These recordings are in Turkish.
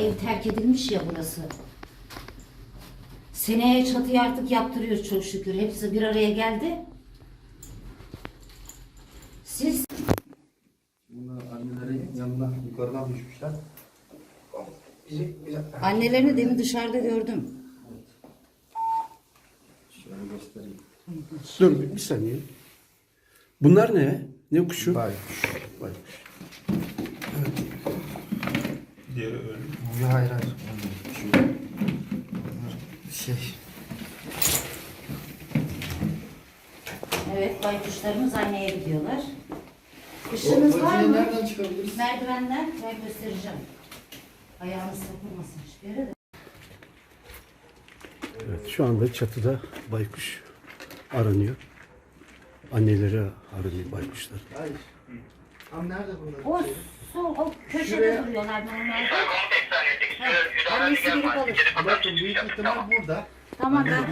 ev terk edilmiş ya burası. Seneye çatıyı artık yaptırıyor çok şükür. Hepsi bir araya geldi. Siz Bunlar annelerin yanına yukarıdan düşmüşler. Bizi, annelerini demin dışarıda gördüm. Şöyle göstereyim. Dur bir, bir saniye. Bunlar ne? Ne kuşu? Baykuş. Baykuş. Diğeri ölü. Bu hayır hayır. Bunlar şey. Evet baykuşlarımız anneye gidiyorlar. Işığınız var mı? nereden çıkabiliriz? Merdivenler ben göstereceğim. Ayağınız takılmasın hiçbir yere de. Evet, şu anda çatıda baykuş aranıyor. Anneleri aranıyor baykuşlar. Hayır. Tam nerede burada? O o köşede Şuraya- duruyorlar normalde. 15 saniye Ha, Annesi girip alır. Bakın büyük ihtimal burada. Tamam ben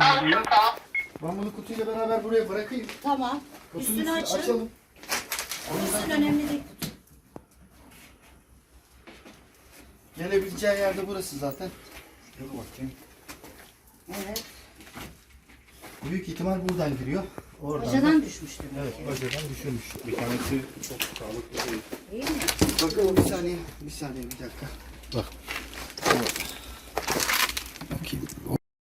Ben bunu kutuyla beraber buraya bırakayım. Tamam. Kutuyu Üstünü açın. açalım. Üstün önemli değil. Gelebileceği yerde burası zaten. Dur bakayım. Evet. Büyük ihtimal buradan giriyor. Oradan. da- Bacadan düşmüştür. Evet, bacadan düşürmüş. Bir tanesi çok sağlıklı değil. Değil mi? Bakalım bir saniye, bir saniye, bir dakika. Bak